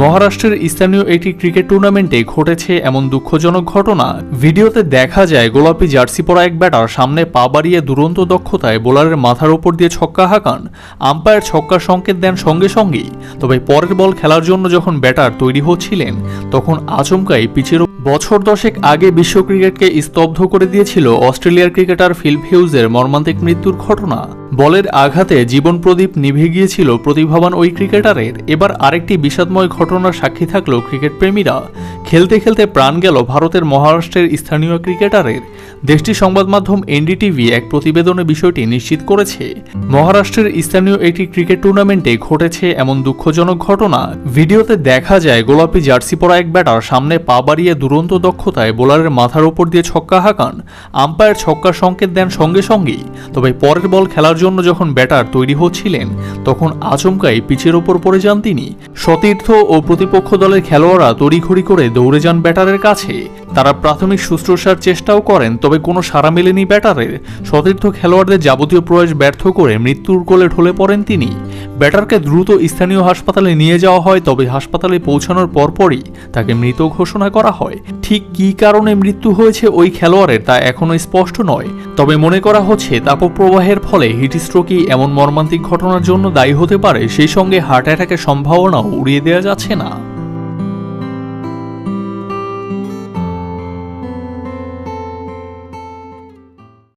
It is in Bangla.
মহারাষ্ট্রের স্থানীয় একটি ক্রিকেট টুর্নামেন্টে ঘটেছে এমন দুঃখজনক ঘটনা। ভিডিওতে দেখা যায়, গোলাপি জার্সি পরা এক ব্যাটার সামনে পা বাড়িয়ে দুরন্ত দক্ষতায় বোলারের মাথার ওপর দিয়ে ছক্কা হাঁকান। আম্পায়ার ছক্কার সংকেত দেন সঙ্গে সঙ্গেই। তবে পরের বল খেলার জন্য যখন ব্যাটার তৈরি হচ্ছিলেন, তখন আচমকাই পিচের বছর দশেক আগে বিশ্ব ক্রিকেটকে স্তব্ধ করে দিয়েছিল অস্ট্রেলিয়ার ক্রিকেটার ফিল হিউজের মর্মান্তিক মৃত্যুর ঘটনা। বলের আঘাতে জীবন প্রদীপ নিভে গিয়েছিল প্রতিভাবান ওই ক্রিকেটারের। এবার আরেকটি বিষাদময় ঘটনার সাক্ষী থাকল ক্রিকেট প্রেমীরা খেলতে খেলতে প্রাণ গেল ভারতের মহারাষ্ট্রের স্থানীয় ক্রিকেটারের। দেশটির সংবাদ মাধ্যম এনডিটিভি এক প্রতিবেদনে বিষয়টি নিশ্চিত করেছে। মহারাষ্ট্রের স্থানীয় একটি ক্রিকেট টুর্নামেন্টে ঘটেছে এমন দুঃখজনক ঘটনা। ভিডিওতে দেখা যায়, গোলাপি জার্সি পরা এক ব্যাটার সামনে পা বাড়িয়ে দুরন্ত দক্ষতায় বোলারের মাথার ওপর দিয়ে ছক্কা হাঁকান। আম্পায়ার ছক্কার সংকেত দেন সঙ্গে সঙ্গেই। তবে পরের বল খেলার জন্য যখন ব্যাটার তৈরি হচ্ছিলেন, তখন আচমকাই পিচের ওপর পড়ে যান তিনি। সতীর্থ ও প্রতিপক্ষ দলের খেলোয়াড়রা তড়িঘড়ি করে দৌড়ে যান ব্যাটারের কাছে। তারা প্রাথমিক শুশ্রূষার চেষ্টাও করেন, তবে কোনো সারা মেলেনি ব্যাটারের। সতীর্থ খেলোয়াড়দের যাবতীয় প্রয়াস ব্যর্থ করে মৃত্যুর কোলে ঢলে পড়েন তিনি। ব্যাটারকে দ্রুত স্থানীয় হাসপাতালে নিয়ে যাওয়া হয়, তবে হাসপাতালে পৌঁছানোর পরপরই তাকে মৃত ঘোষণা করা হয়। ঠিক কি কারণে মৃত্যু হয়েছে ওই খেলোয়াড়ের তা এখনও স্পষ্ট নয়, তবে মনে করা হচ্ছে তাপপ্রবাহের ফলে হিটস্ট্রোকই এমন মর্মান্তিক ঘটনার জন্য দায়ী হতে পারে, সেই সঙ্গে হার্ট অ্যাটাকের সম্ভাবনাও উড়িয়ে দেওয়া যাচ্ছে না।